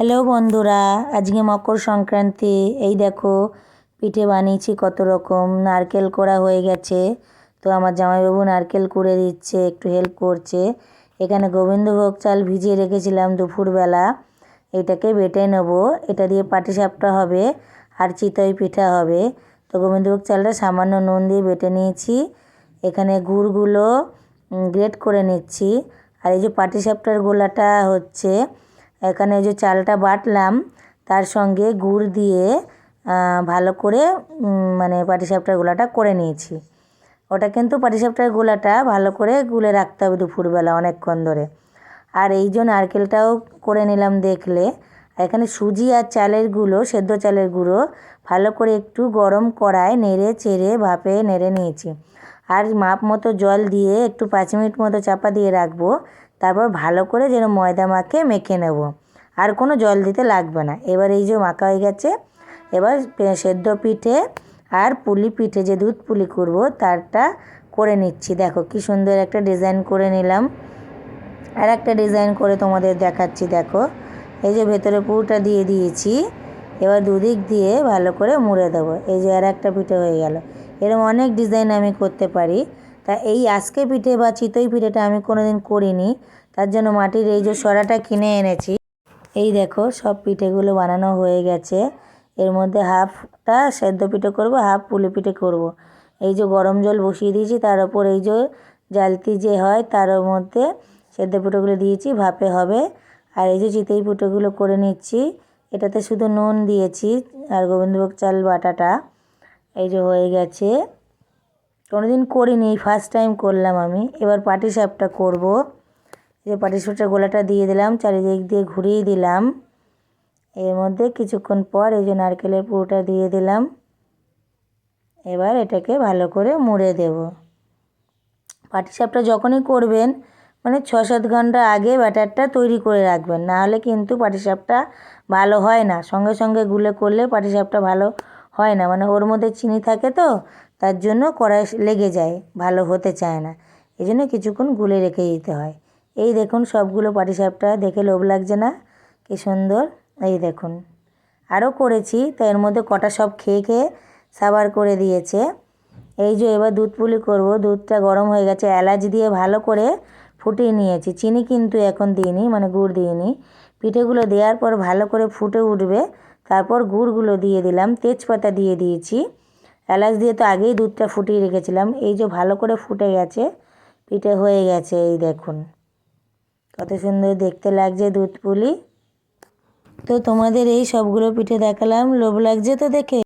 Hello বন্ধুরা, আজকে মকর সংক্রান্তি, এই দেখো পিঠে বানিয়েছি কত রকম, নারকেল করা হয়ে গেছে, তো আমার জামাইবাবু নারকেল কুড়ে দিচ্ছে, একটু হেল্প করছে। এখানে গোবিন্দভোগ চাল ভিজিয়ে রেখেছিলাম দুপুরবেলা, এটাকে বেটে নেব, এটা দিয়ে পাটিসাপটা হবে আর চিতই পিঠা হবে। তো গোবিন্দভোগ চালটা সামান্য নুন দিয়ে বেটে নিয়েছি, এখানে গুড়গুলো গ্রেট করে নিচ্ছি, আর এই যে পাটিসাপটার গোলাটা হচ্ছে এখানে যে চালটা বাটলাম, তার সঙ্গে গুড় দিয়ে ভালো করে মানে পাটিসাপটার গোলাটা করে নিয়েছি। ওটা কিন্তু পাটিসাপটার গোলাটা ভালো করে গুলে রাখতে হবে দুপুরবেলা অনেকক্ষণ ধরে। আর এই যে নারকেলটাও করে নিলাম দেখলে, এখানে সুজি আর চালের গুঁড়ো, সেদ্ধ চালের গুঁড়ো ভালো করে একটু গরম কড়ায় নেড়ে চেড়ে ভাপে নেড়ে নিয়েছি। আর মাপ মতো জল দিয়ে একটু পাঁচ মিনিট মতো চাপা দিয়ে রাখব তারপর ভালো করে যেন ময়দা মাখে মেখে নেব। আর কোনো জল দিতে লাগবে না। এবার এই যে মাখা হয়ে গেছে, এবার সেদ্ধ পিঠে আর পুলি পিঠে যে দুধ পুলি করব, তারটা করে নিচ্ছি। দেখো কি সুন্দর একটা ডিজাইন করে নিলাম। আর একটা ডিজাইন করে তোমাদের দেখাচ্ছি, দেখো। এই যে ভেতরে পুরোটা দিয়ে দিয়েছি, এবার দুদিক দিয়ে ভালো করে মুড়ে দেবো। এই যে আর একটা পিঠে হয়ে গেল। এরকম অনেক ডিজাইন আমি করতে পারি। তা এই আজকে পিঠে বা চিতই পিঠেটা আমি কোনো দিন করিনি। তার জন্য মাটির এই যে সরাটা কিনে এনেছি, এই দেখো সব পিঠেগুলো বানানো হয়ে গেছে। এর মধ্যে হাফটা সেদ্ধ পিঠে করব, হাফ পুলি পিঠে করব। এই যে গরম জল বসিয়ে দিয়েছি, তার ওপর এই যে জালতি যে হয়, তার মধ্যে সেদ্ধ পিঠেগুলো দিয়েছি, ভাপে হবে। আর এই যে চিতই পিঠেগুলো করে নিচ্ছি, এটাতে শুধু নুন দিয়েছি আর গোবিন্দভোগ চাল বাটাটা। এই যে হয়ে গেছে। কোনোদিন করিনি এই ফার্স্ট টাইম করলাম আমি। এবার পাটি সাপটা করব। যে পাটি সাপটার গোলাটা দিয়ে দিলাম, চারিদিক দিয়ে ঘুরিয়ে দিলাম। এর মধ্যে কিছুক্ষণ পর এই যে নারকেলের পুরোটা দিয়ে দিলাম। এবার এটাকে ভালো করে মুড়ে দেব। পাটিসাপটা যখনই করবেন মানে ছ সাত ঘণ্টা আগে ব্যাটারটা তৈরি করে রাখবেন। নাহলে কিন্তু পাটিসাপটা ভালো হয় না। সঙ্গে সঙ্গে গুলে করলে পাটিসাপটা ভালো হয় না। মানে ওর মধ্যে চিনি থাকে তো, তার জন্য কড়াই লেগে যায়, ভালো হতে চায় না। এই জন্য কিছুক্ষণ গুলে রেখে দিতে হয়। এই দেখুন সবগুলো পাটিসাপটা, দেখে লোভ লাগছে না? কি সুন্দর। এই দেখুন। আরও করেছি, তো এর মধ্যে কটা সব খেয়ে খেয়ে সাবার করে দিয়েছে। এই যে এবার দুধ পুলি করব, দুধটা গরম হয়ে গেছে, এলাচ দিয়ে ভালো করে ফুটিয়ে নিয়েছি। চিনি কিন্তু এখন দিইনি মানে গুড় দিইনি। পিঠেগুলো দেওয়ার পর ভালো করে ফুটে উঠবে। তারপর গুড়গুলো দিয়ে দিলাম, তেজপাতা দিয়ে দিয়েছি। এলাচ দিয়ে তো আগেই দুধটা ফুটিয়ে রেখেছিলাম, এই যে ভালো করে ফুটে গেছে, পিঠে হয়ে গেছে, এই দেখুন। কত সুন্দর দেখতে লাগছে দুধ পুলি তো তোমাদের এই সবগুলো পিঠে দেখালাম, লোভ লাগছে তো দেখে।